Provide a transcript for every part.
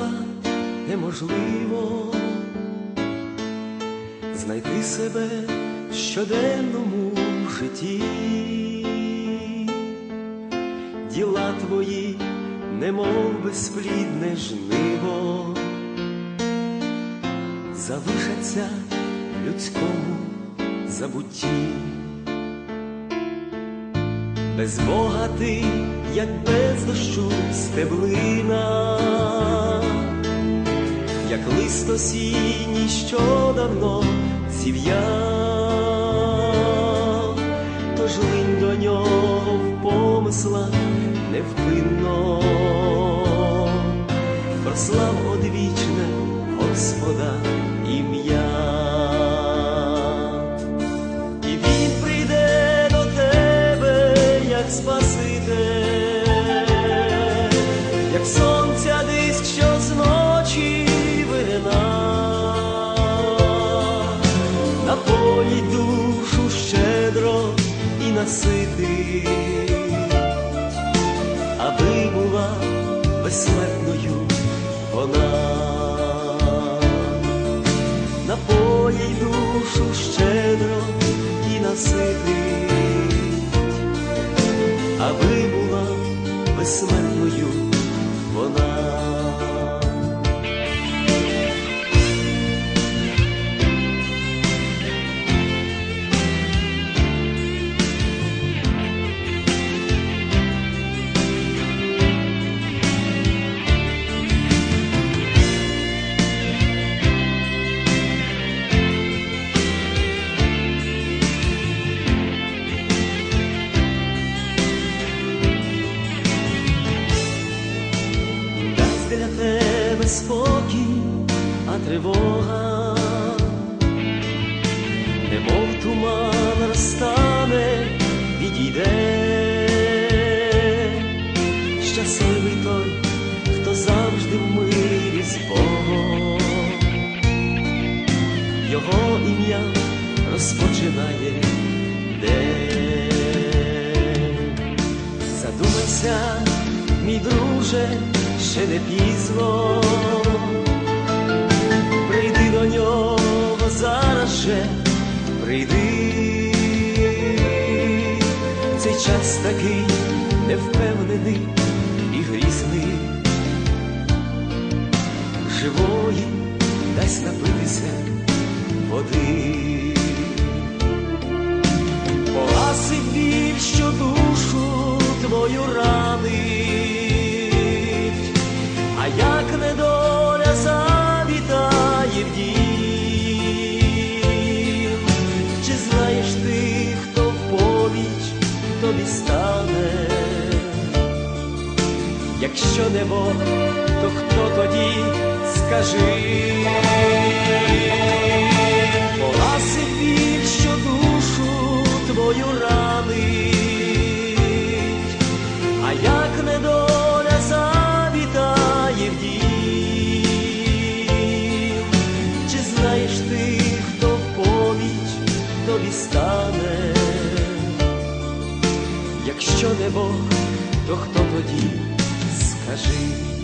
Бога неможливо знайти себе в щоденному житті. Діла твої, немов безплідне жниво, залишаться в людському забутті. Без Бога ти, як без дощу стеблина, як лист що давно зів'яв, тож линь до нього в помислах невпинно, прослав одвічне Господа ім'я. І він прийде до тебе, як Спаситель, ti. Тривога, немов туман розтане, відійде. Щасливий той, хто завжди в мирі з Богом, його ім'я розпочинає день. Задумайся, мій друже, ще не пізно. Прийди. Цей час такий невпевнений і грізний. Живої дасть напитися води. Погасить біль, що душу твою ранить, а як недоля Якщо не Бог, то хто тоді скажи? Погасить біль, що душу твою ранить, а як недоля завітає в дім, чи знаєш ти, хто поміч тобі стане? Якщо не Бог, то хто тоді скажи?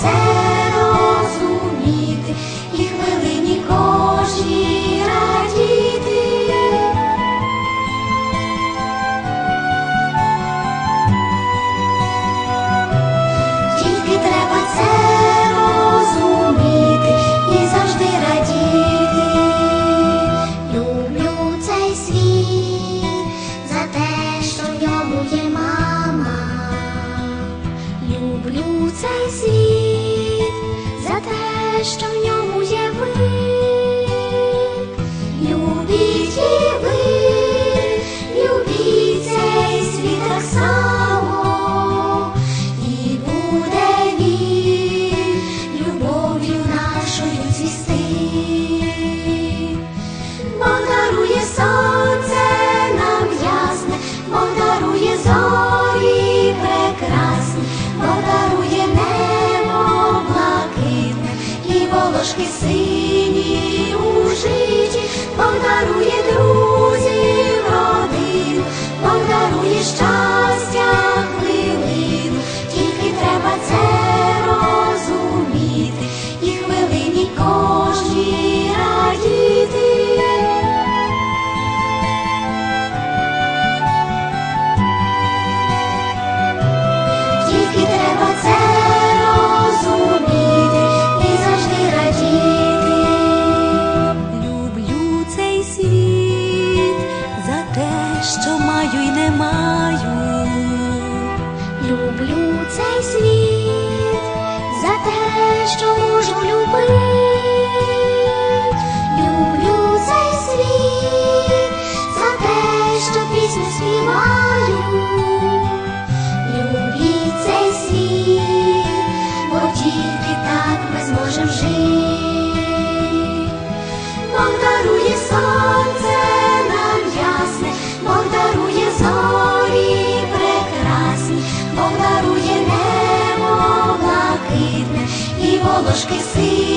time. люблю цей світ за те, що в ньому є ви. Любіть і дорожки сині у житті, Бог дарує друзів, родин, Бог дарує щастя. Боже вжив. Бог дарує сонце нам ясне, Бог дарує зорі прекрасні, Бог дарує небо блакитне і волошки сині.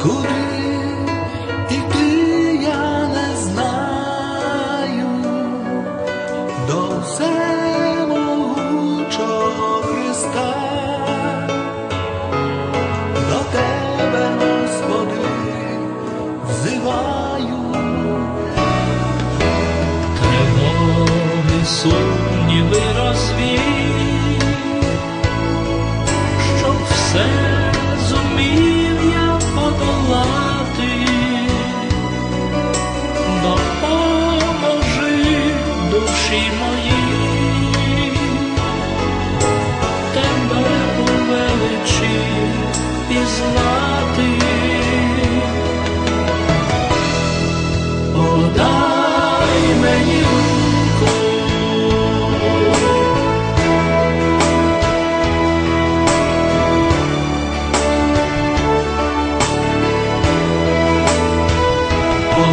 could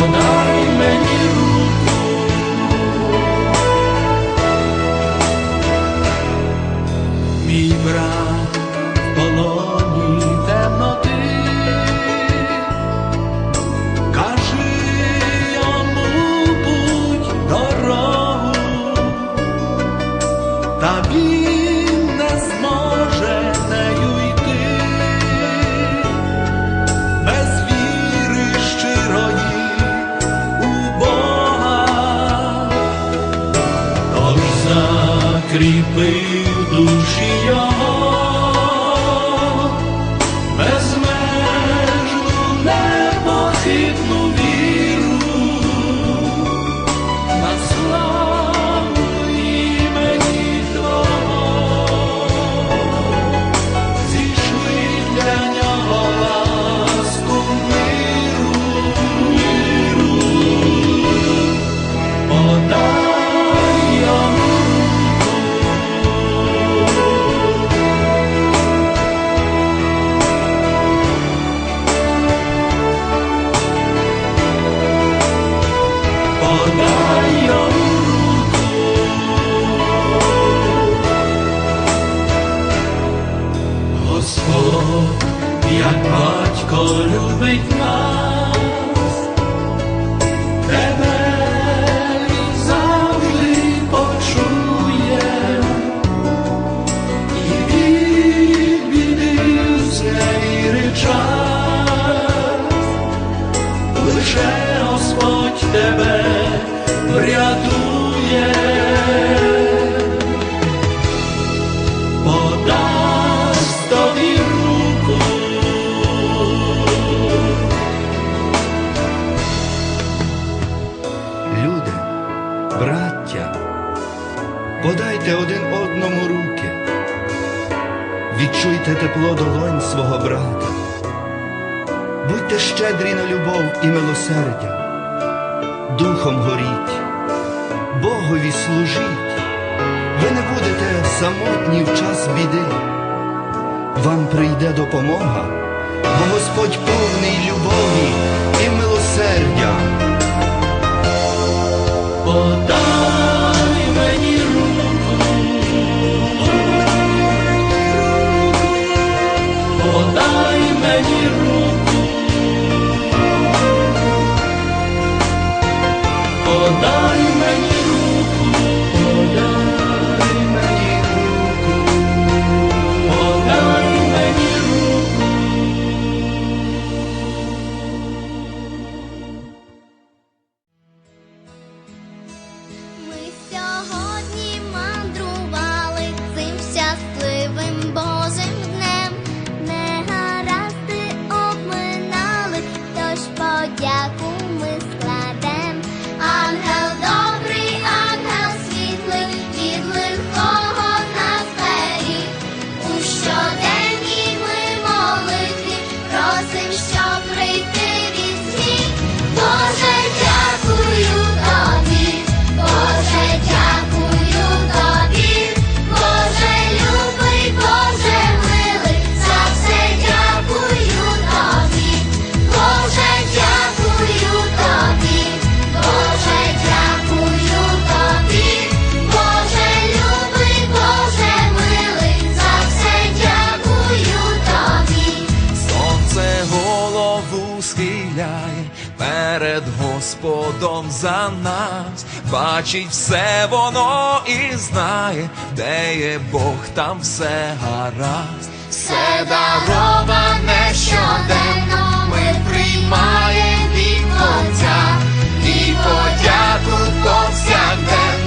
on our menu. Подайте один одному руки, відчуйте тепло долонь свого брата, будьте щедрі на любов і милосердя, духом горіть, Богові служіть, ви не будете самотні в час біди, вам прийде допомога, бо Господь повний любові за нас, бачить все воно і знає, де є Бог, там все гаразд, все дароване щоденно, ми приймаємо від Отця, і подяку повсякденно.